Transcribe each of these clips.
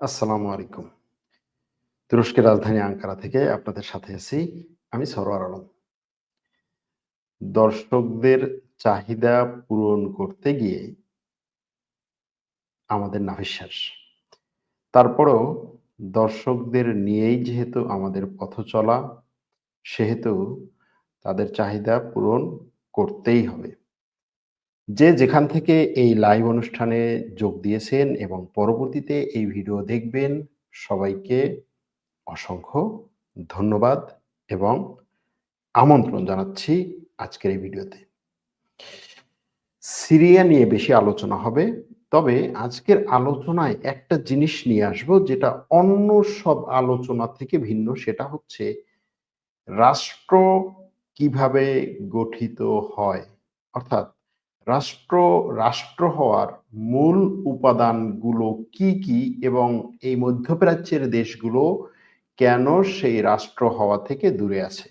আসসালামু আলাইকুম। তুরস্কের রাজধানী আঙ্কারা থেকে আপনাদের সাথে আছি আমি সরোয়ার আলম। দর্শকদের চাহিদা পূরণ করতে গিয়ে আমাদের নাভিশ্বাস। তারপরেও দর্শকদের নিয়েই যেহেতু আমাদের পথ চলা, সেহেতু তাদের চাহিদা পূরণ করতেই হবে। যে যেখান থেকে এই লাইভ অনুষ্ঠানে যোগ দিয়েছেন এবং পরবর্তীতে এই ভিডিও দেখবেন, সবাইকে অসংখ্য ধন্যবাদ এবং আমন্ত্রণ জানাচ্ছি আজকের এই ভিডিওতে। সিরিয়া নিয়ে বেশি আলোচনা হবে। তবে আজকের আলোচনায় একটা জিনিস নিয়ে আসব যেটা অন্য সব আলোচনা থেকে ভিন্ন, সেটা হচ্ছে রাষ্ট্র কীভাবে গঠিত হয়? অর্থাৎ রাষ্ট্র রাষ্ট্র হওয়ার মূল উপাদানগুলো কি, কি এবং এই মধ্যপ্রাচ্যের দেশগুলো কেন সেই রাষ্ট্র হওয়া থেকে দূরে আছে?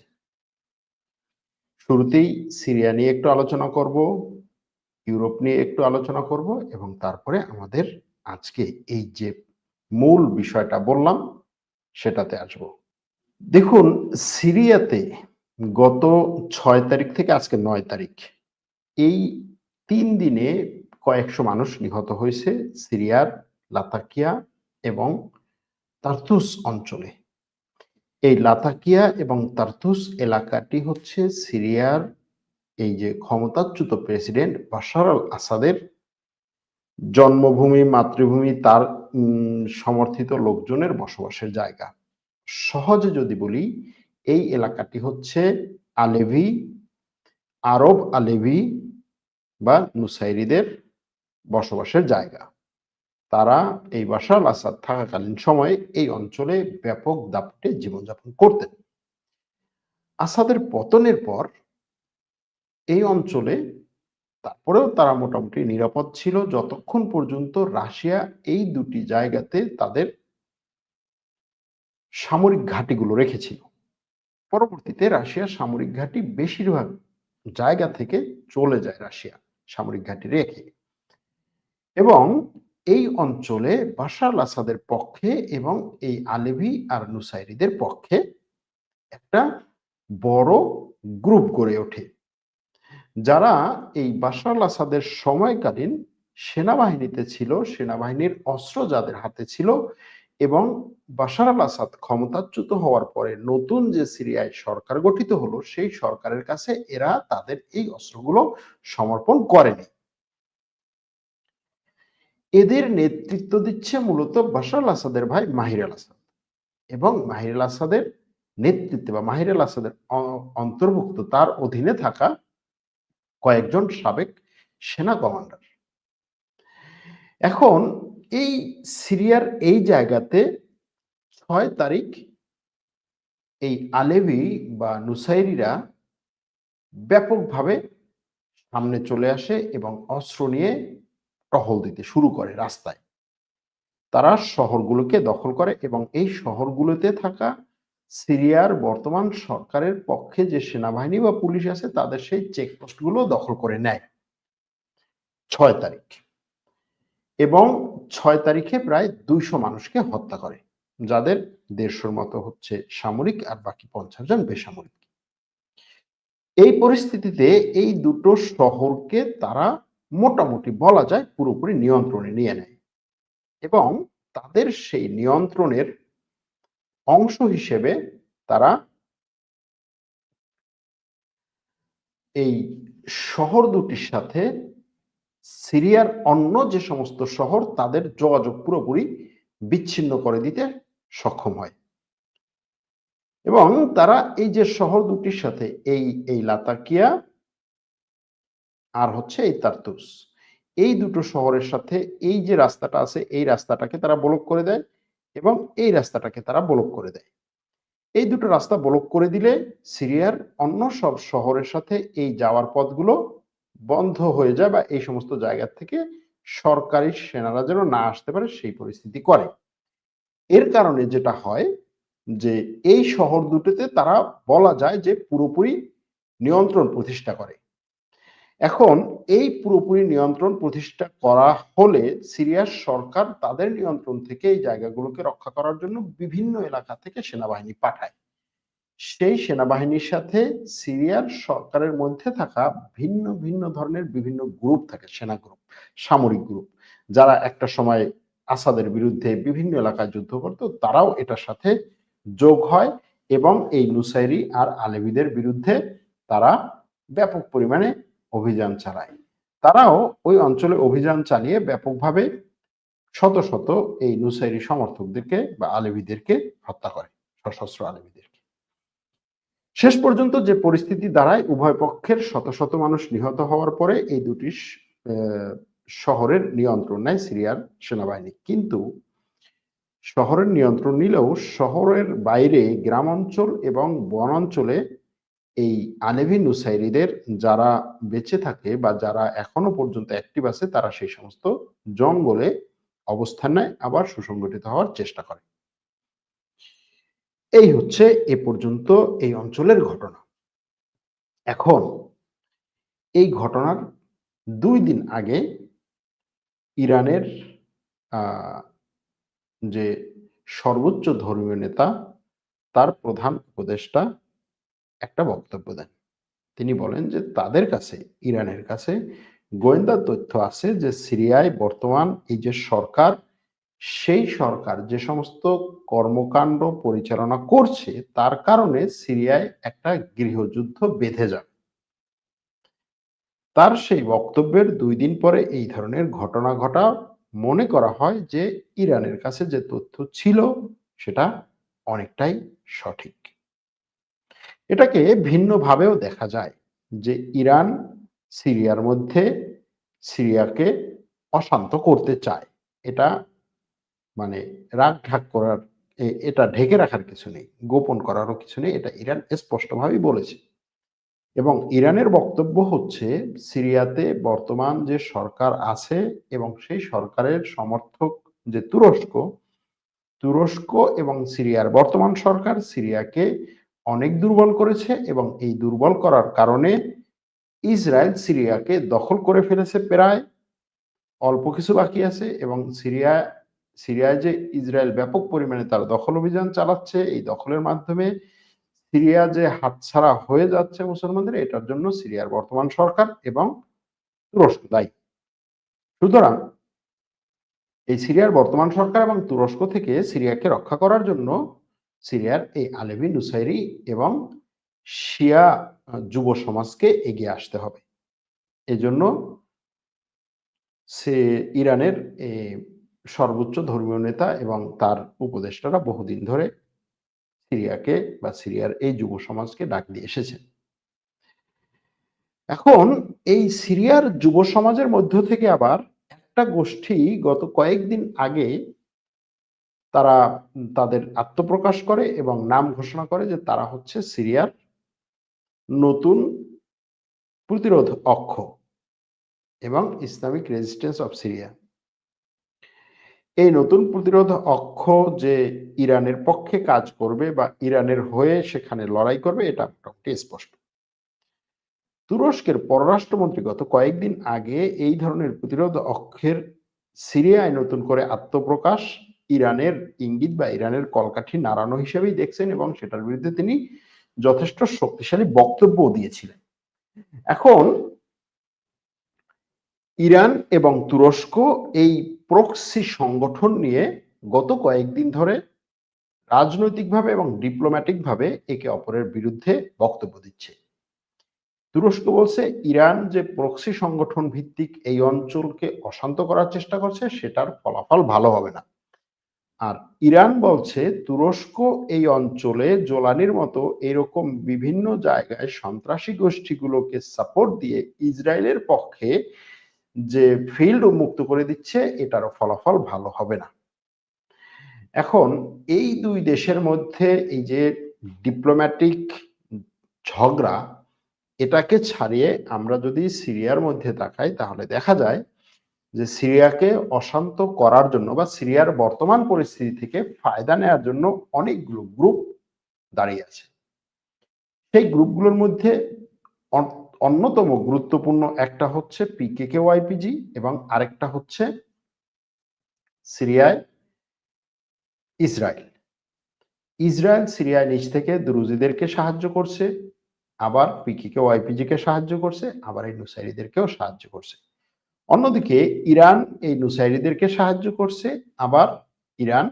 শুরুতেই সিরিয়া নিয়ে একটু আলোচনা করব, ইউরোপ নিয়ে একটু আলোচনা করব এবং তারপরে আমাদের আজকে এই যে মূল বিষয়টা বললাম সেটাতে আসব। দেখুন সিরিয়াতে গত ছয় তারিখ থেকে আজকে নয় তারিখ এই ৩ দিনে কয়েকশো মানুষ নিহত হয়েছে সিরিয়ার লাতাকিয়া এবং তার্তুস অঞ্চলে। এই লাতাকিয়া এবং তার্তুস এলাকাটি হচ্ছে সিরিয়ার এই যে ক্ষমতাচ্যুত প্রেসিডেন্ট বাশার আল আসাদের জন্মভূমি, মাতৃভূমি তার সমর্থিত লোকজনের বসবাসের জায়গা। সহজে যদি বলি এই এলাকাটি হচ্ছে আলেভি, আরব আলেভি বা নুসাইরিদের বসবাসের জায়গা। তারা এই আল আসাদ থাকাকালীন সময়ে এই অঞ্চলে ব্যাপক দাপটে জীবনযাপন করতেন। আসাদের পতনের পর এই অঞ্চলে তারপরেও তারা মোটামুটি নিরাপদ ছিল যতক্ষণ পর্যন্ত রাশিয়া এই দুটি জায়গাতে তাদের সামরিক ঘাঁটিগুলো রেখেছিল। পরবর্তীতে রাশিয়া সামরিক ঘাঁটি বেশিরভাগ জায়গা থেকে চলে যায় রাশিয়া সামরিক ঘাঁটি রেখে। এবং এই অঞ্চলে বাশার আসাদের পক্ষে এবং এই আলেভি আর নুসাইরিদের পক্ষে একটা বড় গ্রুপ গড়ে ওঠে। যারা এই বাশার আসাদের সময়কালীন সেনাবাহিনীতে ছিল, সেনাবাহিনীর অস্ত্র যাদের হাতে ছিল এবং বাশার আল আসাদ ক্ষমতাচ্যুত হওয়ার পরে নতুন যে সিরিয়ায় সরকার গঠিত হলো, সেই সরকারের কাছে এরা তাদের এই অস্ত্রগুলো সমর্পণ করেনি। এদের নেতৃত্ব দিচ্ছে মূলত বাশার আল আসাদের ভাই মাহির আল আসাদ এবং মাহির আল আসাদের নেতৃত্বে বা মাহির আল আসাদের অন্তর্ভুক্ত তার অধীনে থাকা কয়েকজন সাবেক সেনা কমান্ডার। এখন এই সিরিয়ার এই জায়গাতে ছয় তারিখ এই আলেভি বা নুসাইরিরা ব্যাপকভাবে সামনে চলে আসে এবং অস্ত্র নিয়ে টহল দিতে শুরু করে রাস্তায়। তারা শহরগুলোকে দখল করে এবং এই শহরগুলোতে থাকা সিরিয়ার বর্তমান সরকারের পক্ষে যে সেনাবাহিনী বা পুলিশ আছে তাদের সেই চেকপোস্টগুলো দখল করে নেয়। ছয় তারিখ। এবং ছয় তারিখে প্রায় ২০০ মানুষকে হত্যা করে। যাদের ১৫০'র মতো হচ্ছে সামরিক আর বাকি ৫০ জন বেসামরিক। এই পরিস্থিতিতে এই দুটো শহরকে তারা মোটামুটি বলা যায় পুরোপুরি নিয়ন্ত্রণে নিয়ে নেয়। এবং তাদের সেই নিয়ন্ত্রণের অংশ হিসেবে তারা এই শহর দুটির সাথে সিরিয়ার অন্য যে সমস্ত শহর, তাদের যোগাযোগ পুরোপুরি বিচ্ছিন্ন করে দিতে সক্ষম হয়। এবং তারা এই যে শহর দুটির সাথে এই এই লাতাকিয়া আর হচ্ছে এই তার্তুস, এই দুটো শহরের সাথে এই যে রাস্তাটা আছে, এই রাস্তাটাকে তারা ব্লক করে দেয় এবং এই রাস্তাটাকে তারা ব্লক করে দেয়। এই দুটো রাস্তা ব্লক করে দিলে সিরিয়ার অন্য সব শহরের সাথে এই যাওয়ার পথগুলো বন্ধ হয়ে যায় বা এই সমস্ত জায়গা থেকে সরকারি সেনারা যেন না আসতে পারে, সেই পরিস্থিতি করে। এর কারণে যেটা হয় যে, এই শহর দুটোতে তারা বলা যায় যে পুরোপুরি নিয়ন্ত্রণ প্রতিষ্ঠা করে। এখন এই পুরোপুরি নিয়ন্ত্রণ প্রতিষ্ঠা করা হলে সিরিয়ার সরকার তাদের নিয়ন্ত্রণ থেকে এই জায়গাগুলোকে রক্ষা করার জন্য বিভিন্ন এলাকা থেকে সেনাবাহিনী পাঠায় সেই সেনাবাহিনীর সাথে সিরিয়ার সরকারের মধ্যে থাকা ভিন্ন ভিন্ন ধরনের বিভিন্ন গ্রুপ থাকে, সেনা গ্রুপ সামরিক গ্রুপ যারা একটা সময় আসাদের বিরুদ্ধে বিভিন্ন এলাকায় যুদ্ধ করত, তারাও এটার সাথে যোগ হয় এবং এই নুসাইরি আর আলেবিদের বিরুদ্ধে তারা ব্যাপক পরিমাণে অভিযান চালায়। তারাও ওই অঞ্চলে অভিযান চালিয়ে ব্যাপকভাবে শত শত এই নুসাইরি সমর্থকদেরকে বা আলেবিদেরকে হত্যা করে, সশস্ত্র আলেবিদেরকে শেষ পর্যন্ত যে পরিস্থিতি দাঁড়ায়, উভয় পক্ষের শত শত মানুষ নিহত হওয়ার পরে এই দুটি শহরের নিয়ন্ত্রণ নেয় সিরিয়ার সেনাবাহিনী। কিন্তু শহরের নিয়ন্ত্রণ নিলেও শহরের বাইরে গ্রাম অঞ্চল এবং বন অঞ্চলে এই আলেভি নুসাইরিদের যারা বেঁচে থাকে বা যারা এখনও পর্যন্ত অ্যাক্টিভ আছে, তারা সেই সমস্ত জঙ্গলে অবস্থান নেয়, আবার সুসংগঠিত হওয়ার চেষ্টা করে। এই হচ্ছে এ পর্যন্ত এই অঞ্চলের ঘটনা। এখন এই ঘটনার দুই দিন আগে ইরানের যে সর্বোচ্চ ধর্মীয় নেতা, তার প্রধান উপদেষ্টা একটা বক্তব্য দেন। তিনি বলেন যে তাদের কাছে, ইরানের কাছে গোয়েন্দা তথ্য আছে যে সিরিয়ায় বর্তমান এই যে সরকার সেই সরকার যে সমস্ত কর্মকাণ্ড পরিচালনা করছে, তার কারণে সিরিয়ায় একটা গৃহযুদ্ধ বেঁধে যাবে। তার সেই বক্তব্যের দুই দিন পরে এই ধরনের ঘটনা ঘটা মনে করা হয় যে ইরানের কাছে যে তথ্য ছিল, সেটা অনেকটাই সঠিক। এটাকে ভিন্নভাবেও দেখা যায় যে ইরান সিরিয়ার মধ্যে সিরিয়াকে অশান্ত করতে চায়। এটা মানে রাগ ঢাক করার এটা ঢেকে রাখার কিছু নেই, গোপন করারও কিছু নেই, এটা ইরান স্পষ্টভাবেই বলেছে। এবং ইরানের বক্তব্য হচ্ছে, সিরিয়াতে বর্তমান যে সরকার আছে এবং সেই সরকারের সমর্থক যে তুরস্ক তুরস্ক এবং সিরিয়ার বর্তমান সরকার সিরিয়াকে অনেক দুর্বল করেছে এবং এই দুর্বল করার কারণে ইসরায়েল সিরিয়াকে দখল করে ফেলেছে প্রায়, অল্প কিছু বাকি আছে এবং সিরিয়া সিরিয়ায় যে ইসরায়েল ব্যাপক পরিমাণে তার দখল অভিযান চালাচ্ছে, এই দখলের মাধ্যমে সিরিয়া যে হাতছাড়া হয়ে যাচ্ছে মুসলমানদের, এটার জন্য সিরিয়ার বর্তমান সরকার এবং তুরস্ক দায়ী। সুতরাং এই সিরিয়ার বর্তমান সরকার এবং তুরস্ক থেকে সিরিয়াকে রক্ষা করার জন্য সিরিয়ার এই আলেভি নুসাইরি এবং শিয়া যুব সমাজকে এগিয়ে আসতে হবে। এজন্য সে ইরানের সর্বোচ্চ ধর্মীয় নেতা এবং তার উপদেষ্টারা বহুদিন ধরে সিরিয়াকে বা সিরিয়ার এই যুব সমাজকে ডাক দিয়ে এসেছেন। এখন এই সিরিয়ার যুব সমাজের মধ্য থেকে আবার একটা গোষ্ঠী গত কয়েকদিন আগে তারা তাদের আত্মপ্রকাশ করে এবং নাম ঘোষণা করে যে তারা হচ্ছে সিরিয়ার নতুন প্রতিরোধ অক্ষ এবং ইসলামিক রেজিস্ট্যান্স অফ সিরিয়া। এই নতুন প্রতিরোধ অক্ষ যে ইরানের পক্ষে কাজ করবে বা ইরানের হয়ে সেখানে লড়াই করবে, এটা মোটামুটি স্পষ্ট। তুরস্কের পররাষ্ট্রমন্ত্রী গত কয়েকদিন আগে এই ধরনের প্রতিরোধ অক্ষের সিরিয়ায় নতুন করে আত্মপ্রকাশ ইরানের ইঙ্গিত বা ইরানের কলকাঠি নাড়ানো হিসেবেই দেখছেন এবং সেটার বিরুদ্ধে তিনি যথেষ্ট শক্তিশালী বক্তব্য দিয়েছিলেন। এখন ইরান এবং তুরস্ক এই প্রক্সি সংগঠন নিয়ে গত কয়েকদিন ধরে রাজনৈতিকভাবে এবং ডিপ্লোম্যাটিকভাবে একে অপরের বিরুদ্ধে বক্তব্য দিচ্ছে। তুরস্ক বলছে, ইরান যে প্রক্সি সংগঠন ভিত্তিক এই অঞ্চলকে অশান্ত করার চেষ্টা করছে, সেটার ফলাফল ভালো হবে না। আর ইরান বলছে, তুরস্ক এই অঞ্চলে জোলানির মতো এরকম বিভিন্ন জায়গায় সন্ত্রাসী গোষ্ঠীগুলোকে সাপোর্ট দিয়ে ইসরায়েলের পক্ষে যে ফিল্ড মুক্ত করে দিচ্ছে, এটারও ফলাফল ভালো হবে না। এখন এই দুই দেশের মধ্যে এই যে ডিপ্লোম্যাটিক ঝগড়া, এটাকে ছাড়িয়ে আমরা যদি সিরিয়ার মধ্যে তাকাই, তাহলে দেখা যায় যে সিরিয়াকে অশান্ত করার জন্য বা সিরিয়ার বর্তমান পরিস্থিতি থেকে ফায়দা নেওয়ার জন্য অনেকগুলো গ্রুপ দাঁড়িয়ে আছে। সেই গ্রুপগুলোর মধ্যে অন্যতম গুরুত্বপূর্ণ একটা হচ্ছে পিকেকে ওয়াইপিজি এবং আরেকটা হচ্ছে সিরিয়ায় ইসরায়েল। ইসরায়েল সিরিয়ায় নিচ থেকে দুরুজিদেরকে সাহায্য করছে, আবার পিকিকে ওয়াইপিজিকে সাহায্য করছে, আবার এই নুসাইরিদেরকেও সাহায্য করছে। অন্যদিকে ইরান এই নুসাইরিদেরকে সাহায্য করছে, আবার ইরান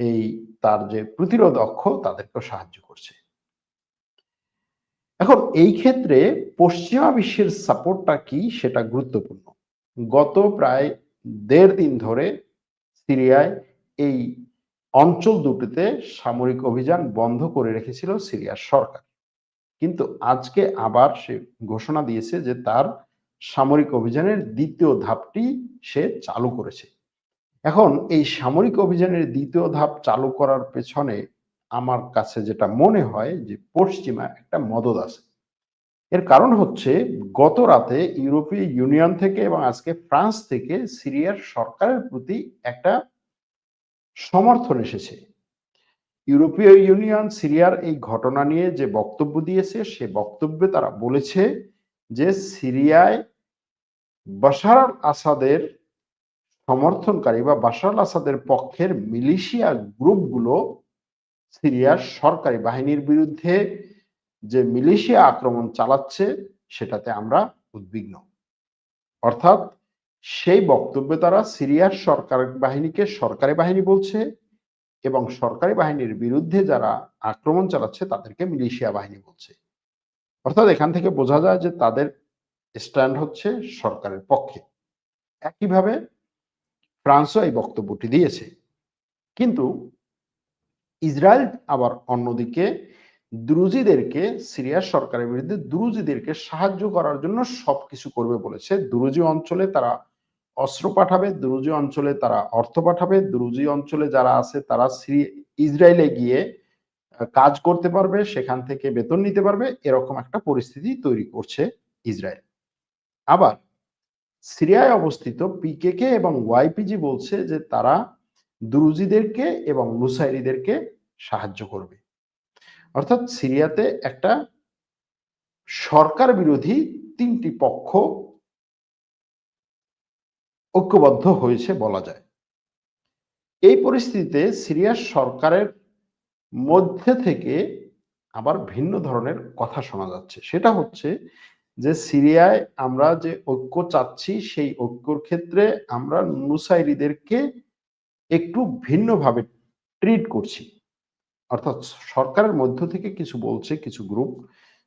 এই তার যে প্রতিরোধ অক্ষ তাদেরকেও সাহায্য করছে। এখন এই ক্ষেত্রে পশ্চিমা বিশ্বের সাপোর্টটা কি সেটা গুরুত্বপূর্ণ। গত প্রায় দেড় দিন ধরে সিরিয়ায় এই অঞ্চল দুটিতে সামরিক অভিযান বন্ধ করে রেখেছিল সিরিয়ার সরকার। কিন্তু আজকে আবার সে ঘোষণা দিয়েছে যে তার সামরিক অভিযানের দ্বিতীয় ধাপটি সে চালু করেছে। এখন এই সামরিক অভিযানের দ্বিতীয় ধাপ চালু করার পেছনে আমার কাছে যেটা মনে হয় যে পশ্চিমা একটা মদত আছে। এর কারণ হচ্ছে গত রাতে ইউরোপীয় ইউনিয়ন থেকে এবং আজকে ফ্রান্স থেকে সিরিয়ার সরকারের প্রতি একটা সমর্থন এসেছে। ইউরোপীয় ইউনিয়ন সিরিয়ার এই ঘটনা নিয়ে যে বক্তব্য দিয়েছে, সে বক্তব্যে তারা বলেছে যে সিরিয়ায় আল আসাদের সমর্থনকারী বা আল আসাদের পক্ষের মিলিশিয়া গ্রুপগুলো সিরিয়ার সরকারি বাহিনীর বিরুদ্ধে যে মিলিশিয়া আক্রমণ চালাচ্ছে সেটাতে আমরা উদ্বিগ্ন। অর্থাৎ সেই বক্তব্যে তারা সিরিয়ার সরকার বাহিনীকে সরকারি বাহিনী বলছে এবং সরকারি বাহিনীর বিরুদ্ধে যারা আক্রমণ চালাচ্ছে তাদেরকে মিলিশিয়া বাহিনী বলছে। অর্থাৎ এখান থেকে বোঝা যায় যে তাদের স্ট্যান্ড হচ্ছে সরকারের পক্ষে। একইভাবে ফ্রান্সও এই বক্তব্যটি দিয়েছে। কিন্তু ইসরায়েল আবার অন্যদিকে দ্রুজিদেরকে সিরিয়ার সরকারের বিরুদ্ধে দ্রুজিদেরকে সাহায্য করার জন্য সবকিছু করবে বলেছে। দ্রুজি অঞ্চলে তারা অস্ত্র পাঠাবে, দ্রুজি অঞ্চলে তারা অর্থ পাঠাবে, দ্রুজি অঞ্চলে যারা আছে তারা ইসরায়েলে গিয়ে কাজ করতে পারবে, সেখান থেকে বেতন নিতে পারবে, এরকম একটা পরিস্থিতি তৈরি করছে ইসরায়েল। আবার সিরিয়ায় অবস্থিত পিকেকে এবং ওয়াইপিজি বলছে যে তারা দ্রুজিদেরকে এবং নুসাইরিদেরকে সাহায্য করবে। অর্থাৎ সিরিয়াতে একটা সরকার বিরোধী তিনটি পক্ষ ঐক্যবদ্ধ হয়েছে বলা যায়। এই পরিস্থিতিতে সিরিয়ার সরকারের মধ্যে থেকে আবার ভিন্ন ধরনের কথা শোনা যাচ্ছে। সেটা হচ্ছে যে সিরিয়ায় আমরা যে ঐক্য চাচ্ছি, সেই ঐক্যর ক্ষেত্রে আমরা নুসাইরিদেরকে একটু ভিন্নভাবে ট্রিট করছি। অর্থাৎ সরকারের মধ্য থেকে কিছু বলছে, কিছু গ্রুপ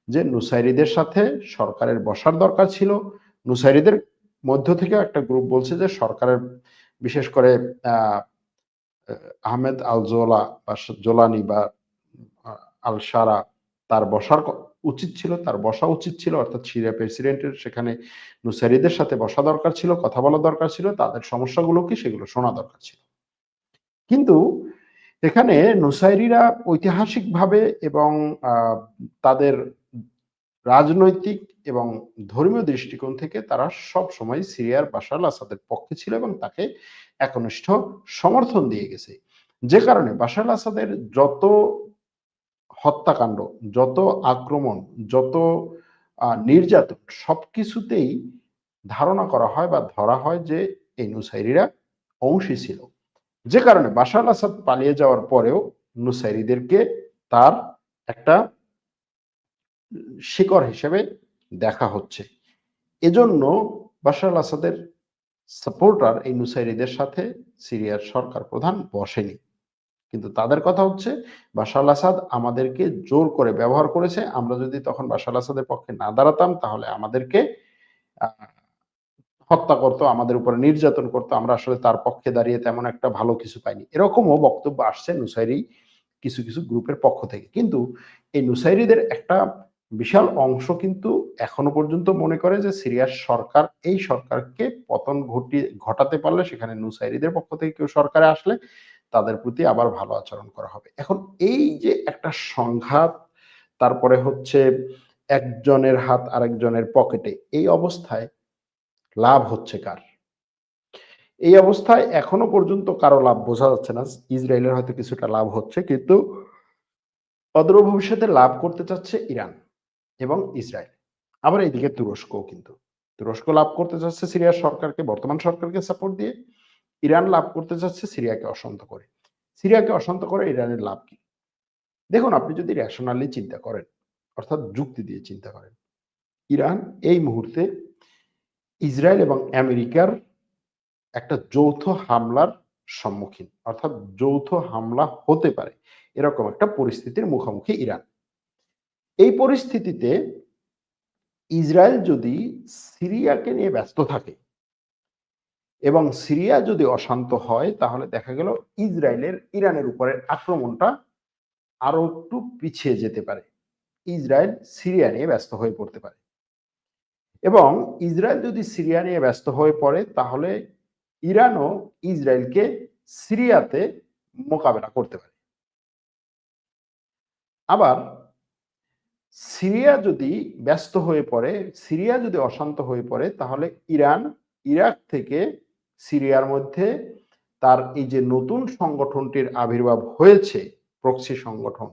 যে নুসাইরিদের সাথে সরকারের বসার দরকার ছিল। নুসাইরিদের মধ্য থেকে একটা গ্রুপ বলছে যে সরকারের বিশেষ করে আহমেদ আল জোলা বা জোলানি বা আল সারা তার বসার উচিত ছিল, তার বসা উচিত ছিল। অর্থাৎ সিরিয়া প্রেসিডেন্টের সেখানে নুসাইরিদের সাথে বসা দরকার ছিল, কথা বলা দরকার ছিল, তাদের সমস্যাগুলো কি সেগুলো শোনা দরকার ছিল। কিন্তু এখানে নুসাইরিরা ঐতিহাসিকভাবে এবং তাদের রাজনৈতিক এবং ধর্মীয় দৃষ্টিকোণ থেকে তারা সব সময় সিরিয়ার বাশার আসাদের পক্ষে ছিল এবং তাকে একনিষ্ঠ সমর্থন দিয়ে গেছে। যে কারণে বাশার আসাদের যত হত্যাকাণ্ড, যত আক্রমণ, যত নির্যাতন সব কিছুতেই ধারণা করা হয় বা ধরা হয় যে এই নুসাইরিরা অংশী ছিল। যে কারণে বাশার আসাদ পালিয়ে যাওয়ার পরেও নুসাইরিদেরকে তার একটা শিকড় হিসেবে দেখা হচ্ছে। এজন্য বাশার আসাদের সাপোর্টার এই নুসাইরিদের সাথে সিরিয়ার সরকার প্রধান বসেনি। কিন্তু তাদের কথা হচ্ছে, বাশার আসাদ আমাদেরকে জোর করে ব্যবহার করেছে। আমরা যদি তখন বাশার আসাদের পক্ষে না দাঁড়াতাম, তাহলে আমাদেরকে হত্যা করতো, আমাদের উপরে নির্যাতন করতো, আমরা আসলে তার পক্ষে দাঁড়িয়ে তেমন একটা ভালো কিছু পাইনি। এরকমও বক্তব্য আসছে নুসাইরি কিছু কিছু গ্রুপের পক্ষ থেকে। কিন্তু এই নুসাইরিদের একটা বিশাল অংশ কিন্তু এখনও পর্যন্ত মনে করে যে সিরিয়ার সরকার, এই সরকারকে পতন ঘটিয়ে ঘটাতে পারলে সেখানে নুসাইরিদের পক্ষ থেকে কেউ সরকারে আসলে তাদের প্রতি আবার ভালো আচরণ করা হবে। এখন এই যে একটা সংঘাত, তারপরে হচ্ছে একজনের হাত আরেকজনের পকেটে, এই অবস্থায় লাভ হচ্ছে কার? এই অবস্থায় এখনও পর্যন্ত কারও লাভ বোঝা যাচ্ছে না। ইসরায়েলের হয়তো কিছুটা লাভ হচ্ছে, কিন্তু অদূর ভবিষ্যতে লাভ করতে চাচ্ছে ইরান এবং ইসরায়েল। আবার এইদিকে তুরস্কও কিন্তু। তুরস্ক লাভ করতে চাচ্ছে সিরিয়ার সরকারকে, বর্তমান সরকারকে সাপোর্ট দিয়ে। ইরান লাভ করতে চাচ্ছে সিরিয়াকে অশান্ত করে। সিরিয়াকে অশান্ত করে ইরানের লাভ কি? দেখুন, আপনি যদি রেশনালি চিন্তা করেন, অর্থাৎ যুক্তি দিয়ে চিন্তা করেন, ইরান এই মুহূর্তে ইসরায়েল এবং আমেরিকার একটা যৌথ হামলার সম্মুখীন, অর্থাৎ যৌথ হামলা হতে পারে, এরকম একটা পরিস্থিতির মুখোমুখি ইরান। এই পরিস্থিতিতে ইসরায়েল যদি সিরিয়াকে নিয়ে ব্যস্ত থাকে এবং সিরিয়া যদি অশান্ত হয়, তাহলে দেখা গেল ইসরায়েলের, ইরানের উপরে আক্রমণটা আরও একটু পিছিয়ে যেতে পারে। ইসরায়েল সিরিয়া নিয়ে ব্যস্ত হয়ে পড়তে পারে। এবং ইসরায়েল যদি সিরিয়া নিয়ে ব্যস্ত হয়ে পড়ে, তাহলে ইরানও ইসরায়েলকে সিরিয়াতে মোকাবেলা করতে পারে। আবার সিরিয়া যদি ব্যস্ত হয়ে পড়ে, সিরিয়া যদি অশান্ত হয়ে পড়ে, তাহলে ইরান ইরাক থেকে সিরিয়ার মধ্যে তার এই যে নতুন সংগঠনটির আবির্ভাব হয়েছে, প্রক্সি সংগঠন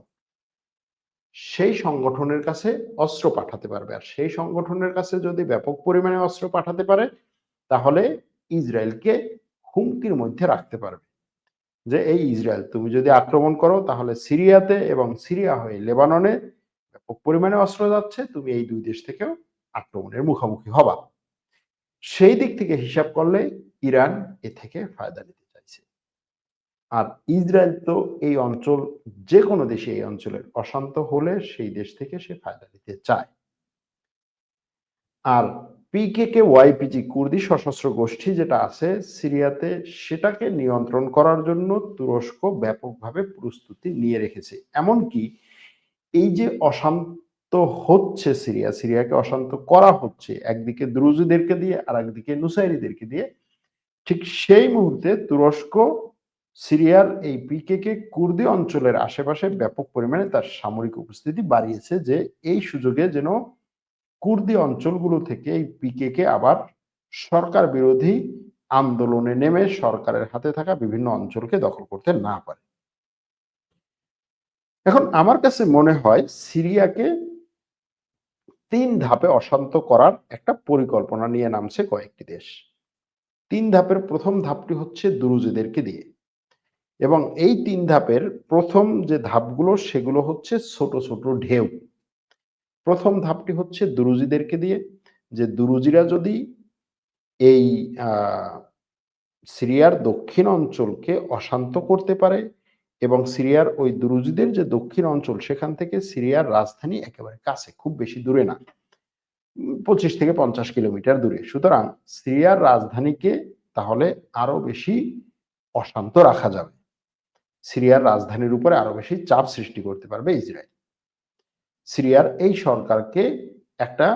সেই সংগঠনের কাছে অস্ত্র পাঠাতে পারবে। আর সেই সংগঠনের কাছে যদি ব্যাপক পরিমাণে অস্ত্র পাঠাতে পারে, তাহলে ইসরায়েলকে হুমকির মধ্যে রাখতে পারবে। যে এই ইসরায়েল, তুমি যদি আক্রমণ করো, তাহলে সিরিয়াতে এবং সিরিয়া হয়ে লেবাননে ব্যাপক পরিমাণে অস্ত্র যাচ্ছে, তুমি এই দুই দেশ থেকেও আক্রমণের মুখোমুখি হবা। সেই দিক থেকে হিসাব করলে ইরান এ থেকে ফায়দা নিতে আর ইসরায়েল তো এই অঞ্চল যে কোনো দেশে এই অঞ্চলের অশান্ত হলে সেই দেশ থেকে সে ফায়দা নিতে চায়। আর পিকেকে ওয়াইপিজি, কুর্দি সশস্ত্র গোষ্ঠী যেটা আছে সিরিয়াতে, সেটাকে নিয়ন্ত্রণ করার জন্য তুরস্ক ব্যাপকভাবে প্রস্তুতি নিয়ে রেখেছে। এমনকি এই যে অশান্ত হচ্ছে সিরিয়া, সিরিয়াকে অশান্ত করা হচ্ছে, একদিকে দ্রুজুদেরকে দিয়ে আর একদিকে নুসাইরিদেরকে দিয়ে, ঠিক সেই মুহূর্তে তুরস্ক সিরিয়ার এই পিকেকে কুর্দি অঞ্চলের আশেপাশে ব্যাপক পরিমাণে তার সামরিক উপস্থিতি বাড়িয়েছে যে এই সুযোগে যেন কুর্দি অঞ্চলগুলো থেকে এই পিকেকে আবার সরকার বিরোধী আন্দোলনে নেমে সরকারের হাতে থাকা বিভিন্ন অঞ্চলকে দখল করতে না পারে। এখন আমার কাছে মনে হয় সিরিয়াকে তিন ধাপে অশান্ত করার একটা পরিকল্পনা নিয়ে নামছে কয়েকটি দেশ। তিন ধাপের প্রথম ধাপটি হচ্ছে দুরুজিদেরকে দিয়ে। এবং এই তিন ধাপের প্রথম যে ধাপগুলো, সেগুলো হচ্ছে ছোট ছোট ঢেউ। প্রথম ধাপটি হচ্ছে দুরুজিদেরকে দিয়ে, যে দুরুজিরা যদি এই সিরিয়ার দক্ষিণ অঞ্চলকে অশান্ত করতে পারে এবং সিরিয়ার ওই দুরুজিদের যে দক্ষিণ অঞ্চল, সেখান থেকে সিরিয়ার রাজধানী একেবারে কাছে, খুব বেশি দূরে না, পঁচিশ থেকে পঞ্চাশ কিলোমিটার দূরে। সুতরাং সিরিয়ার রাজধানীকে তাহলে আরও বেশি অশান্ত রাখা যাবে। সিরিয়ার রাজধানীর উপরে আরও বেশি চাপ সৃষ্টি করতে পারবে ইসরায়েল। সিরিয়ার এই সরকারকে একটা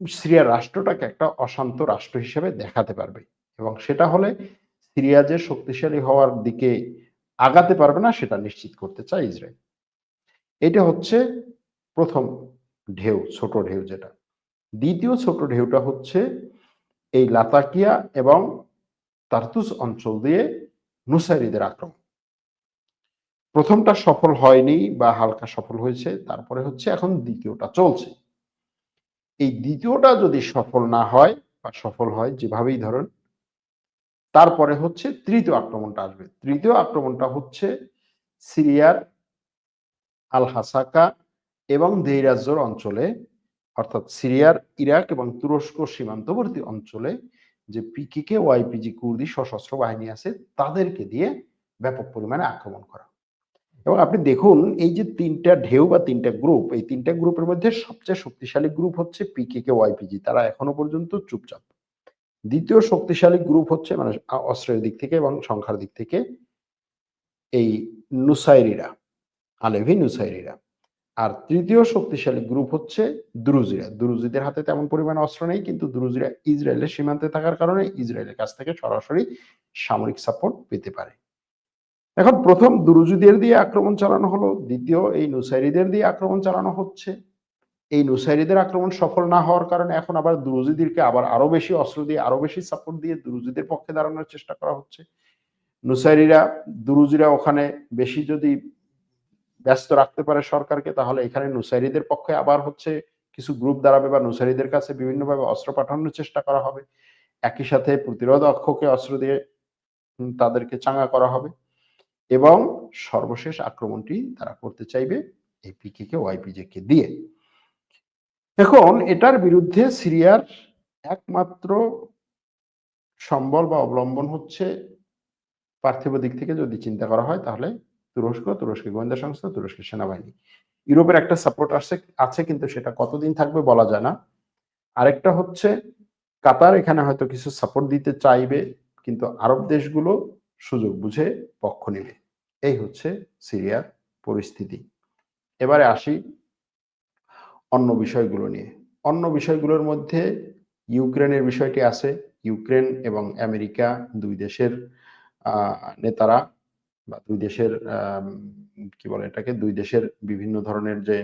সিরিয়ার রাষ্ট্রটাকে একটা অশান্ত রাষ্ট্র হিসেবে দেখাতে পারবে এবং সেটা হলে সিরিয়া যে শক্তিশালী হওয়ার দিকে আগাতে পারবে না, সেটা নিশ্চিত করতে চায় ইসরায়েল। এটা হচ্ছে প্রথম ঢেউ, ছোট ঢেউ যেটা। দ্বিতীয় ছোট ঢেউটা হচ্ছে এই লাতাকিয়া এবং তার্তুস অঞ্চল দিয়ে নুসাইরিদের আক্রমণ। প্রথমটা সফল হয়নি বা হালকা সফল হয়েছে, তারপরে হচ্ছে এখন দ্বিতীয়টা চলছে। এই দ্বিতীয়টা যদি সফল না হয় বা সফল হয় যেভাবেই ধরেন, তারপরে হচ্ছে তৃতীয় আক্রমণটা আসবে। তৃতীয় আক্রমণটা হচ্ছে সিরিয়ার আল হাসাকা এবং দেইরাজোর অঞ্চলে, অর্থাৎ সিরিয়ার ইরাক এবং তুরস্ক সীমান্তবর্তী অঞ্চলে যে পিকিকে ওয়াইপিজি কুর্দি সশস্ত্র বাহিনী আছে, তাদেরকে দিয়ে ব্যাপক পরিমাণে আক্রমণ করা। এবং আপনি দেখুন, এই যে তিনটা ঢেউ বা তিনটা গ্রুপ এই তিনটা গ্রুপের মধ্যে সবচেয়ে শক্তিশালী গ্রুপ হচ্ছে পিকেকে ওয়াইপিজি। তারা এখনও পর্যন্ত চুপচাপ। দ্বিতীয় শক্তিশালী গ্রুপ হচ্ছে মানে অস্ত্রের দিক থেকে এবং সংখ্যার দিক থেকে এই নুসাইরিরা, আলেভি নুসাইরিরা। আর তৃতীয় শক্তিশালী গ্রুপ হচ্ছে দ্রুজিরা। দ্রুজিদের হাতে তেমন পরিমাণে অস্ত্র নেই, কিন্তু দ্রুজিরা ইসরায়েলের সীমান্তে থাকার কারণে ইসরায়েলের কাছ থেকে সরাসরি সামরিক সাপোর্ট পেতে পারে। এখন প্রথম দুরুজিদের দিয়ে আক্রমণ চালানো হলো, দ্বিতীয় এই নুসাইরিদের দিয়ে আক্রমণ চালানো হচ্ছে। এই নুসাইরিদের আক্রমণ সফল না হওয়ার কারণে এখন আবার দুরুজিদেরকে আবার আরও বেশি অস্ত্র দিয়ে, আরও বেশি সাপোর্ট দিয়ে দুরুজিদের পক্ষে দাঁড়ানোর চেষ্টা করা হচ্ছে। নুসাইরিরা, দুরুজিরা ওখানে বেশি যদি ব্যস্ত রাখতে পারে সরকারকে, তাহলে এখানে নুসাইরিদের পক্ষে আবার হচ্ছে কিছু গ্রুপ দাঁড়াবে বা নুসারিদের কাছে বিভিন্নভাবে অস্ত্র পাঠানোর চেষ্টা করা হবে। একই সাথে প্রতিরোধ অক্ষকে অস্ত্র দিয়ে তাদেরকে চাঙ্গা করা হবে এবং সর্বশেষ আক্রমণটি তারা করতে চাইবে এই পিকে কে ওয়াইপিজে কে দিয়ে। এখন এটার বিরুদ্ধে সিরিয়ার একমাত্র সম্বল বা অবলম্বন হচ্ছে পার্থিব দিক থেকে যদি চিন্তা করা হয়, তাহলে তুরস্ক তুরস্কের গোয়েন্দা সংস্থা তুরস্কের সেনাবাহিনী। ইউরোপের একটা সাপোর্ট আছে আছে কিন্তু সেটা কতদিন থাকবে বলা যায় না। আরেকটা হচ্ছে, কাতার এখানে হয়তো কিছু সাপোর্ট দিতে চাইবে, কিন্তু আরব দেশগুলো সুযোগ বুঝে পক্ষ নেবে। এই হচ্ছে সিরিয়ার পরিস্থিতি। এবারে আসি অন্য বিষয়গুলো নিয়ে। অন্য বিষয়গুলোর মধ্যে ইউক্রেনের বিষয়টি আছে। ইউক্রেন এবং আমেরিকা দুই দেশের নেতারা বা দুই দেশের কি বলে এটাকে, দুই দেশের বিভিন্ন ধরনের যে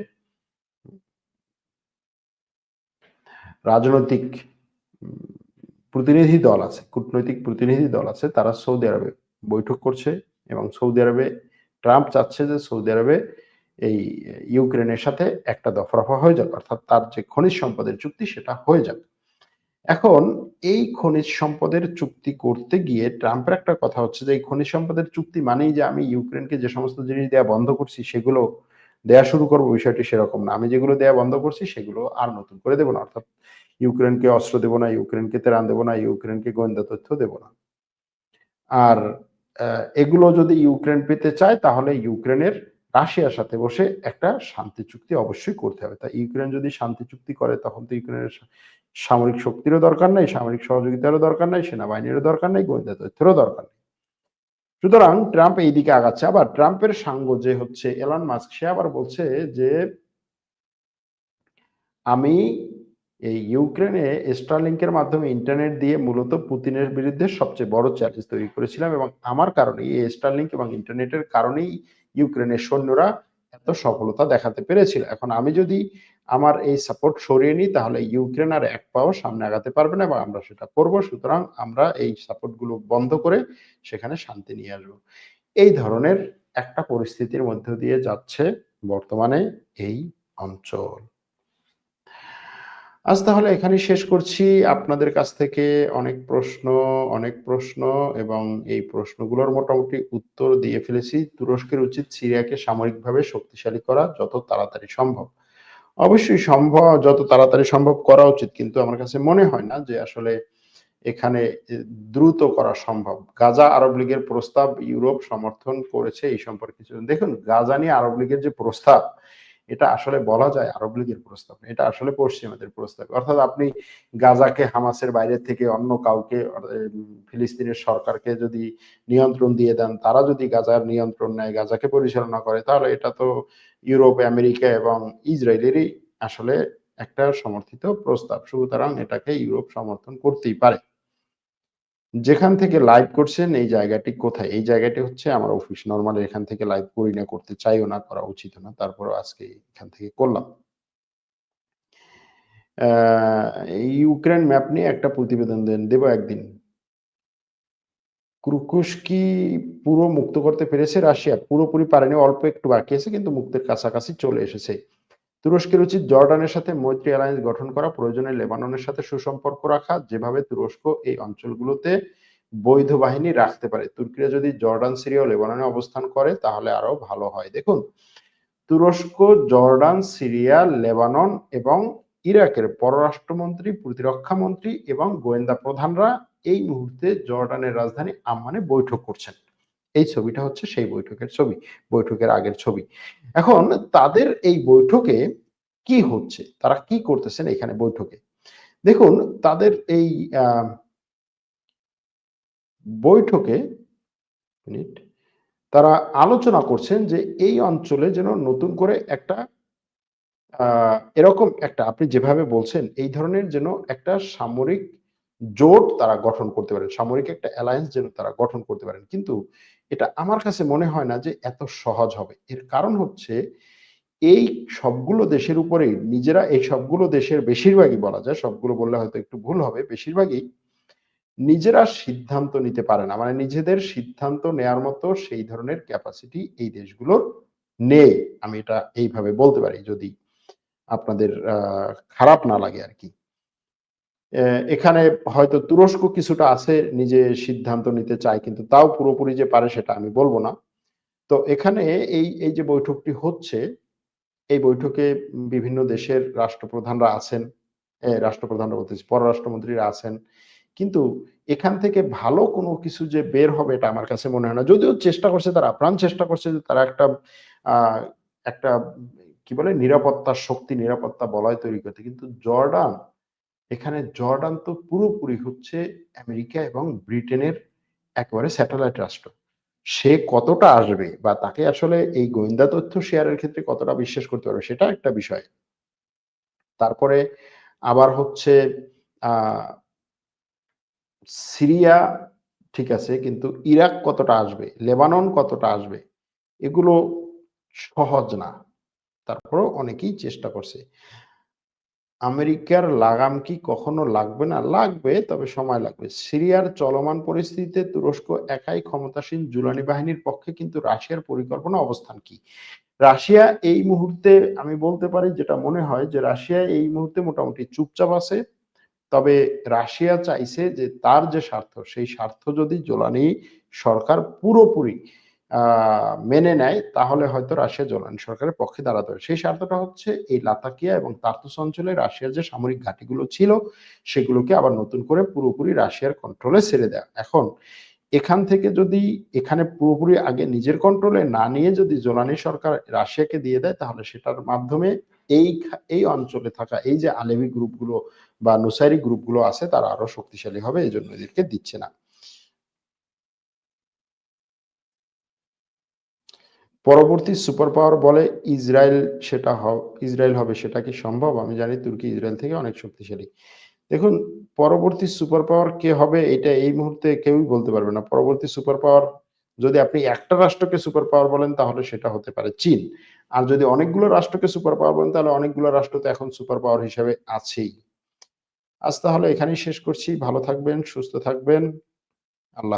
রাজনৈতিক প্রতিনিধি দল আছে, কূটনৈতিক প্রতিনিধি দল আছে, তারা সৌদি আরবে বৈঠক করছে এবং সৌদি আরবে, ট্রাম্প চাচ্ছে যে সৌদি আরবে এই ইউক্রেনের সাথে একটা দফরফা হয়ে যাক, অর্থাৎ তার যে খনিজ সম্পদের চুক্তি সেটা হয়ে যাক। এখন এই খনিজ সম্পদের চুক্তি করতে গিয়ে ট্রাম্পের একটা কথা হচ্ছে যে, এই খনিজ সম্পদের চুক্তি মানেই যে আমি ইউক্রেনকে যে সমস্ত জিনিস দেওয়া বন্ধ করছি সেগুলো দেয়া শুরু করব, বিষয়টি সেরকম না। আমি যেগুলো দেয়া বন্ধ করছি সেগুলো আর নতুন করে দেবো না। অর্থাৎ ইউক্রেনকে অস্ত্র দেবো না, ইউক্রেনকে তেরান দেবো না, ইউক্রেনকে গোয়েন্দা তথ্য দেবো না। আর এগুলো যদি ইউক্রেন পেতে চায় তাহলে ইউক্রেনের রাশিয়ার সাথে বসে একটা শান্তি চুক্তি অবশ্যই করতে হবে। তা ইউক্রেন যদি শান্তি চুক্তি করে, তখন তো ইউক্রেনের সামরিক শক্তিরও দরকার নাই, সামরিক সহযোগিতারও দরকার নাই, সেনাবাহিনীরও দরকার নাই, গোয়েন্দা তথ্যেরও দরকার নেই। সুতরাং ট্রাম্প এই দিকে আগাচ্ছে। আবার ট্রাম্পের সাঙ্গ যে হচ্ছে, এলন মাস্ক, সে আবার বলছে যে, আমি এই ইউক্রেনে স্টারলিংকের মাধ্যমে ইন্টারনেট দিয়ে মূলত পুতিনের বিরুদ্ধে সবচেয়ে বড় চ্যালেঞ্জ তৈরি করেছিলাম এবং আমার কারণে এই স্টারলিংক এবং ইন্টারনেটের কারণেই ইউক্রেনের সৈন্যরা এত সফলতা দেখাতে পেরেছিল। এখন আমি যদি আমার এই সাপোর্ট সরিয়ে নিই, তাহলে ইউক্রেন আর এক পাও সামনে আগাতে পারবে না এবং আমরা সেটা করব। সুতরাং আমরা এই সাপোর্টগুলো বন্ধ করে সেখানে শান্তি নিয়ে আসব। এই ধরনের একটা পরিস্থিতির মধ্য দিয়ে যাচ্ছে বর্তমানে এই অঞ্চল। আজ তাহলে এখানে শেষ করছি। আপনাদের কাছ থেকে অনেক প্রশ্ন অনেক প্রশ্ন এবং এই প্রশ্নগুলোর মোটামুটি উত্তর দিয়ে ফেলেছি। তুরস্কের উচিত সিরিয়াকে সামরিকভাবে শক্তিশালী করা যত তাড়াতাড়ি সম্ভব। অবশ্যই সম্ভব, যত তাড়াতাড়ি সম্ভব করা উচিত। কিন্তু আমার কাছে মনে হয় না যে আসলে এখানে দ্রুত করা সম্ভব। গাজা আরব লীগের প্রস্তাব ইউরোপ সমর্থন করেছে এই সম্পর্কে দেখুন, গাজা নিয়ে আরব লীগের যে প্রস্তাব এটা আসলে বলা যায় আরব লীগের প্রস্তাব এটা আসলে পশ্চিমাদের প্রস্তাব। অর্থাৎ আপনি গাজাকে হামাসের বাইরে থেকে অন্য কাউকে ফিলিস্তিনের সরকারকে যদি নিয়ন্ত্রণ দিয়ে দেন, তারা যদি গাজার নিয়ন্ত্রণ নেয়, গাজাকে পরিচালনা করে, তাহলে এটা তো ইউরোপ, আমেরিকা এবং ইসরায়েলেরই আসলে একটা সমর্থিত প্রস্তাব। সুতরাং এটাকে ইউরোপ সমর্থন করতেই পারে। যেখান থেকে লাইভ করছেন, এই জায়গাটি কোথায়? এই জায়গাটি হচ্ছে আমার অফিস নর্মালি এখান থেকে লাইভ করি না, করতে চাইও না, করা উচিত না। তারপর আজকে এখান থেকে করলাম। ইউক্রেন ম্যাপ নিয়ে একটা প্রতিবেদন দেন, দেব একদিন। ক্রুকুশ কি পুরো মুক্ত করতে পেরেছে রাশিয়া। পুরোপুরি পারেনি, অল্প একটু বাকি আছে, কিন্তু মুক্তের কাছাকাছি চলে এসেছে। তুরস্কের উচিত জর্ডানের সাথে মৈত্রী অ্যালায়েন্স গঠন করা, প্রয়োজনে লেবাননের সাথে সুসম্পর্ক রাখা, যেভাবে তুরস্ক এই অঞ্চলগুলোতে বৈধ বাহিনী রাখতে পারে। তুর্কিরা যদি জর্ডান, সিরিয়া ও লেবাননে অবস্থান করে, তাহলে আরও ভালো হয়। দেখুন, তুরস্ক, জর্ডান, সিরিয়া, লেবানন এবং ইরাকের পররাষ্ট্রমন্ত্রী, প্রতিরক্ষা মন্ত্রী এবং গোয়েন্দা প্রধানরা এই মুহূর্তে জর্ডানের রাজধানী আম্মানে বৈঠক করছেন। এই ছবিটা হচ্ছে সেই বৈঠকের ছবি, বৈঠকের আগের ছবি। এখন তাদের এই বৈঠকে কি হচ্ছে? তারা কি করতেছেন এখানে বৈঠকে? দেখুন, তাদের এই বৈঠকে তারা আলোচনা করছেন যে এই অঞ্চলে যেন নতুন করে একটা এরকম একটা, আপনি যেভাবে বলছেন, এই ধরনের যেন একটা সামরিক জোট তারা গঠন করতে পারেন, সামরিক একটা অ্যালায়েন্স যেন তারা গঠন করতে পারেন। কিন্তু এটা আমার কাছে মনে হয় না যে এত সহজ হবে। এর কারণ হচ্ছে, এই সবগুলো দেশের উপরেই নিজেরা এই সবগুলো দেশের বেশিরভাগই বলা যায়, সবগুলো বললে হয়তো একটু ভুল হবে, বেশিরভাগই নিজেরা সিদ্ধান্ত নিতে পারে না। মানে নিজেদের সিদ্ধান্ত নেয়ার মতো সেই ধরনের ক্যাপাসিটি এই দেশগুলোর নেই। আমি এটা এইভাবে বলতে পারি, যদি আপনাদের খারাপ না লাগে আর কি। এখানে হয়তো তুরস্ক কিছুটা আছে, নিজে সিদ্ধান্ত নিতে চায়, কিন্তু তাও পুরোপুরি যে পারে সেটা আমি বলব না। তো এখানে এই এই যে বৈঠকটি হচ্ছে, এই বৈঠকে বিভিন্ন দেশের রাষ্ট্রপ্রধানরা আছেন রাষ্ট্রপ্রধানরা বলতেছি পররাষ্ট্রমন্ত্রীরা আছেন, কিন্তু এখান থেকে ভালো কোনো কিছু যে বের হবে এটা আমার কাছে মনে হয় না। যদিও চেষ্টা করছে তারা আপ্রাণ চেষ্টা করছে যে তারা একটা একটা কি বলে নিরাপত্তা শক্তি, নিরাপত্তা বলয় তৈরি করতে, কিন্তু জর্ডান এখানে জর্ডান তো পুরোপুরি হচ্ছে আমেরিকা এবং ব্রিটেনের একেবারে স্যাটেলাইট রাষ্ট্র। সে কতটা আসবে বা তাকে আসলে এই গোয়েন্দা তথ্য শেয়ারের ক্ষেত্রে কতটা বিশ্বাস করতে পারবে সেটা একটা বিষয়। তারপরে আবার হচ্ছে সিরিয়া ঠিক আছে, কিন্তু ইরাক কতটা আসবে, লেবানন কতটা আসবে, এগুলো সহজ না। তারপরেও অনেকেই চেষ্টা করছে। আমেরিকার লাগাম কি কখনো লাগবে না? লাগবে, তবে সময় লাগবে। সিরিয়ার চলমান পরিস্থিতিতে তুরস্ক একাই ক্ষমতাসীন জুলানি বাহিনীর পক্ষে, কিন্তু রাশিয়ার পরিকল্পনা অবস্থান কি? রাশিয়া এই মুহূর্তে, আমি বলতে পারি যেটা মনে হয় যে রাশিয়া এই মুহূর্তে মোটামুটি চুপচাপ আছে। তবে রাশিয়া চাইছে যে তার যে স্বার্থ, সেই স্বার্থ যদি জোলানি সরকার পুরোপুরি মেনে নেয়, তাহলে হয়তো রাশিয়া জোলানি সরকারের পক্ষে দাঁড়াতে হবে সেই স্বার্থটা হচ্ছে এই লাতাকিয়া এবং তার্তুস অঞ্চলে রাশিয়ার যে সামরিক ঘাঁটিগুলো ছিল, সেগুলোকে আবার নতুন করে পুরোপুরি রাশিয়ার কন্ট্রোলে ছেড়ে দেয়। এখন, এখান থেকে যদি এখানে পুরোপুরি আগে নিজের কন্ট্রোলে না নিয়ে যদি জোলানি সরকার রাশিয়াকে দিয়ে দেয়, তাহলে সেটার মাধ্যমে এই এই অঞ্চলে থাকা, এই যে আলেভি গ্রুপগুলো বা নুসাইরি গ্রুপগুলো আছে, তারা আরও শক্তিশালী হবে এই জন্য এদেরকে দিচ্ছে না। পরবর্তী সুপার পাওয়ার বলে ইসরায়েল সেটা ইসরায়েল হবে, সেটা কি সম্ভব? আমি জানি তুর্কি ইসরায়েল থেকে অনেক শক্তিশালী। দেখুন, পরবর্তী সুপার পাওয়ার কে হবে এটা এই মুহূর্তে কেউই বলতে পারবে না। পরবর্তী সুপার পাওয়ার যদি আপনি একটা রাষ্ট্রকে সুপার পাওয়ার বলেন, তাহলে সেটা হতে পারে চীন। আর যদি অনেকগুলো রাষ্ট্রকে সুপার পাওয়ার বলেন, তাহলে অনেকগুলো রাষ্ট্র তো এখন সুপার পাওয়ার হিসেবে আছেই। আজ তাহলে এখানেই শেষ করছি। ভালো থাকবেন, সুস্থ থাকবেন।